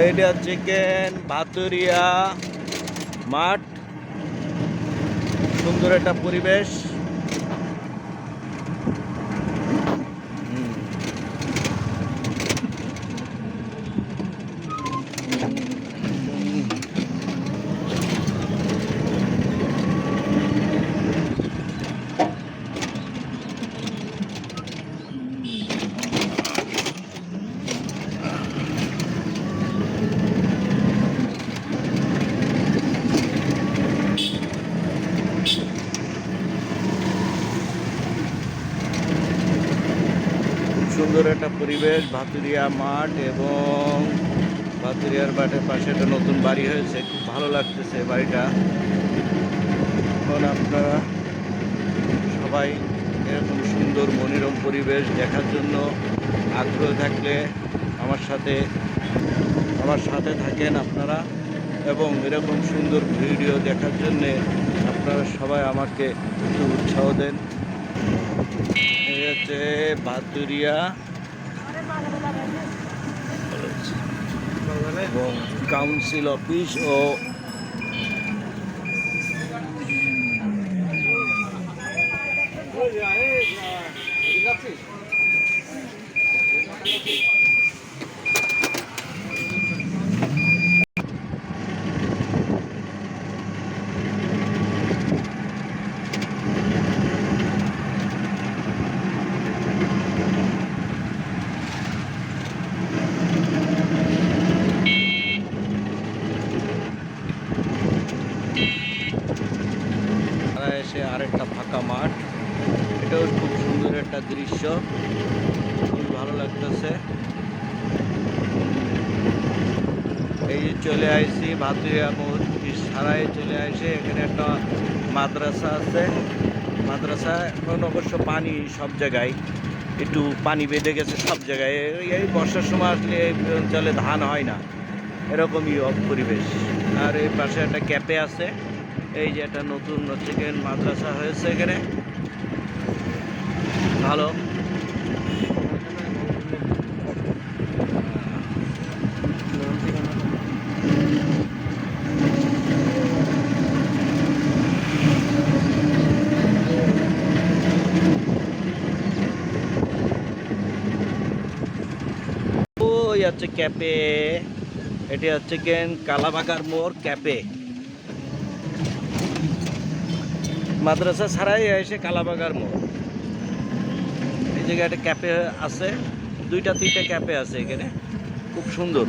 এইটা চিকেন ভাতুরিয়া মাঠ। সুন্দর একটা পরিবেশ। সুন্দর একটা পরিবেশ, ভাতুরিয়া মাঠ এবং ভাতুরিয়ার মাঠের পাশে একটা নতুন বাড়ি হয়েছে। খুব ভালো লাগতেছে বাড়িটা। এখন আপনারা সবাই এরকম সুন্দর মনোরম পরিবেশ দেখার জন্য আগ্রহ থাকলে আমার সাথে আমার সাথে থাকেন আপনারা এবং এরকম সুন্দর ভিডিও দেখার জন্যে আপনারা সবাই আমাকে একটু উৎসাহ দেন। এই হচ্ছে ভাতুরিয়া এবং কাউন্সিল অফিস ও তারা এসে আরেকটা ফাঁকা মাঠ। এটাও খুব সুন্দর একটা দৃশ্য। খুব ভালো লাগতেছে। এই চলে আইসি ভাতুরিয়া সারাই চলে আসে এখানে একটা মাদ্রাসা আছে। মাদ্রাসা এখন অবশ্য পানি সব জায়গায়, একটু পানি বেঁধে গেছে সব জায়গায়। এই- বর্ষার সময় আসলে এই অঞ্চলে ধান হয় না। এরকমই পরিবেশ আর এই পাশে একটা ক্যাপে আছে। এই যে একটা নতুন চিকেন মাদ্রাসা হয়েছে এখানে। ভালো। ক্যাপে এটি হচ্ছে কেন কালাবাগার মোড় ক্যাপে মাদ্রাসা ছাড়াই এসে কালাবাগার মোড়। এই জায়গায় একটা ক্যাফে আছে, দুইটা, তিনটা ক্যাফে আছে এখানে। খুব সুন্দর।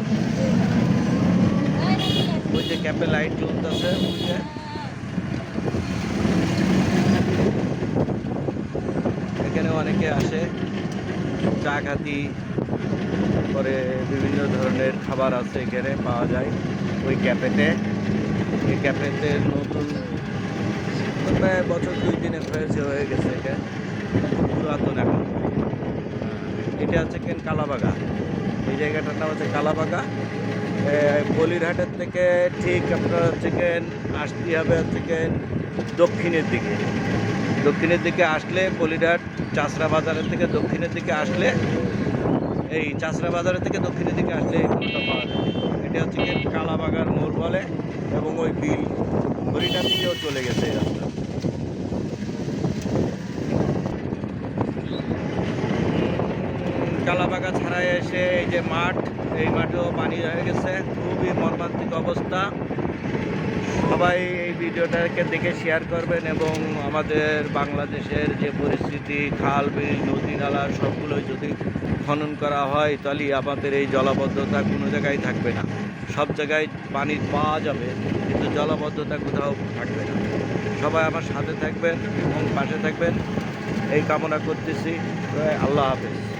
ওই যে ক্যাফে লাইট জ্বলতেছে এখানে অনেকে আসে, চা খাতি, পরে বিভিন্ন ধরনের খাবার আছে এখানে পাওয়া যায় ওই ক্যাফেতে। এই ক্যাফেতে নতুন প্রায় বছর দুই দিনের হয়েছে হয়ে গেছে এটা, পুরাতন এখন। এটা হচ্ছে কেন কালাবাগা? এই জায়গাটার নাম হচ্ছে কালাবাগা। বলিরহাটের থেকে ঠিক আপনার হচ্ছে কেন আসতে হবে হচ্ছে কেন দক্ষিণের দিকে। দক্ষিণের দিকে আসলে বলিরহাট চাষরা বাজারের থেকে দক্ষিণের দিকে আসলে এই চাষরা বাজারের থেকে দক্ষিণের দিকে আসলে এই মোড়টা পাওয়া যায়। এটা হচ্ছে কালাবাগার মোড় বলে এবং ওই বিল হরিণার দিকেও চলে গেছে এই রাস্তা। কালাবাগা ছাড়াই এসে এই যে মাঠ, এই মাঠেও পানি হয়ে গেছে। খুবই মর্মান্তিক অবস্থা। সবাই এই ভিডিওটাকে দেখে শেয়ার করবেন এবং আমাদের বাংলাদেশের যে পরিস্থিতি, খাল, বিল, নদী, নালা সবগুলো যদি খনন করা হয়, তাহলে আমাদের এই জলাবদ্ধতা কোনো জায়গায় থাকবে না। সব জায়গায় পানি পাওয়া যাবে, কিন্তু জলাবদ্ধতা কোথাও থাকবে না। সবাই আমার সাথে থাকবেন এবং পাশে থাকবেন। এই কামনা করতেছি। আল্লাহ হাফেজ।